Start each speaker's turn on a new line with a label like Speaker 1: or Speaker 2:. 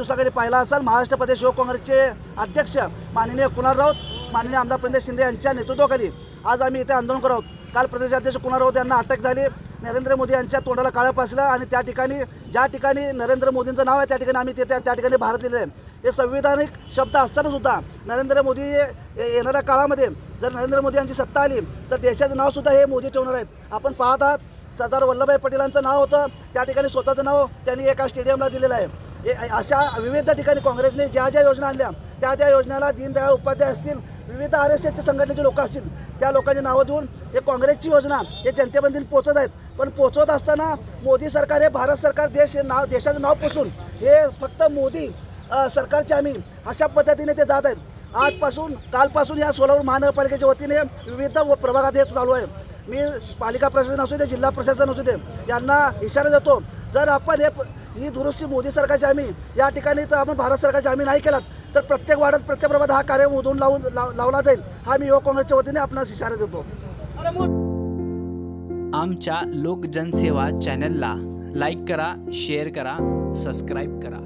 Speaker 1: सगळे पाहिला असाल महाराष्ट्र प्रदेश युवक काँग्रेसचे अध्यक्ष माननीय कुणाल राऊत माननीय आमदार प्रणित शिंदे यांच्या नेतृत्वाखाली. आज आम्ही इथे आंदोलन करत आहोत. काल प्रदेशाध्यक्ष कुणाल राऊत यांना अटक झाली. नरेंद्र मोदी यांच्या तोंडाला काळं पासलं आणि त्या ठिकाणी ज्या ठिकाणी नरेंद्र मोदींचं नाव आहे त्या ठिकाणी आम्ही तिथे त्या ठिकाणी भारत लिहिलं आहे हे संविधानिक शब्द असतानासुद्धा नरेंद्र मोदी येणाऱ्या काळामध्ये जर नरेंद्र मोदी यांची सत्ता आली तर देशाचं नावसुद्धा हे मोदी ठेवणार आहेत. आपण पाहत आहात सरदार वल्लभभाई पटेलांचं नाव होतं त्या ठिकाणी स्वतःचं नाव त्यांनी एका स्टेडियमला दिलेलं आहे. अशा विविध ठिकाणी काँग्रेसने ज्या ज्या योजना आणल्या त्या त्या योजनाला दीनदयाळ उपाध्याय असतील विविध आर एस एसच्या संघटनेचे लोक असतील त्या लोकांची नावं देऊन हे काँग्रेसची योजना हे जनतेपर्यंत पोचत आहेत. पण पोचवत असताना मोदी सरकार हे भारत सरकार देश हे नाव देशाचं नाव पोचून हे फक्त मोदी सरकारच्या सरकारचे आम्ही अशा पद्धतीने ते जात आहेत. आजपासून कालपासून या सोलापूर महानगरपालिकेच्या वतीने विविध व प्रभागात हे चालू आहे. मी पालिका प्रशासन असू दे जिल्हा प्रशासन असू दे यांना इशारा देतो जर आपण हे ही दुरुस्ती मोदी सरकारची आम्ही या ठिकाणी तर आपण भारत सरकारची आम्ही नाही केलात तर प्रत्येक वाड्यात प्रत्येक प्रभात हा कार्य उधळून लावून लाव- लावला जाईल हा मी युवक काँग्रेसच्या वतीने आपणास इशारा देतो.
Speaker 2: आमच्या लोकजनसेवा चॅनलला लाईक करा शेअर करा सबस्क्राईब करा.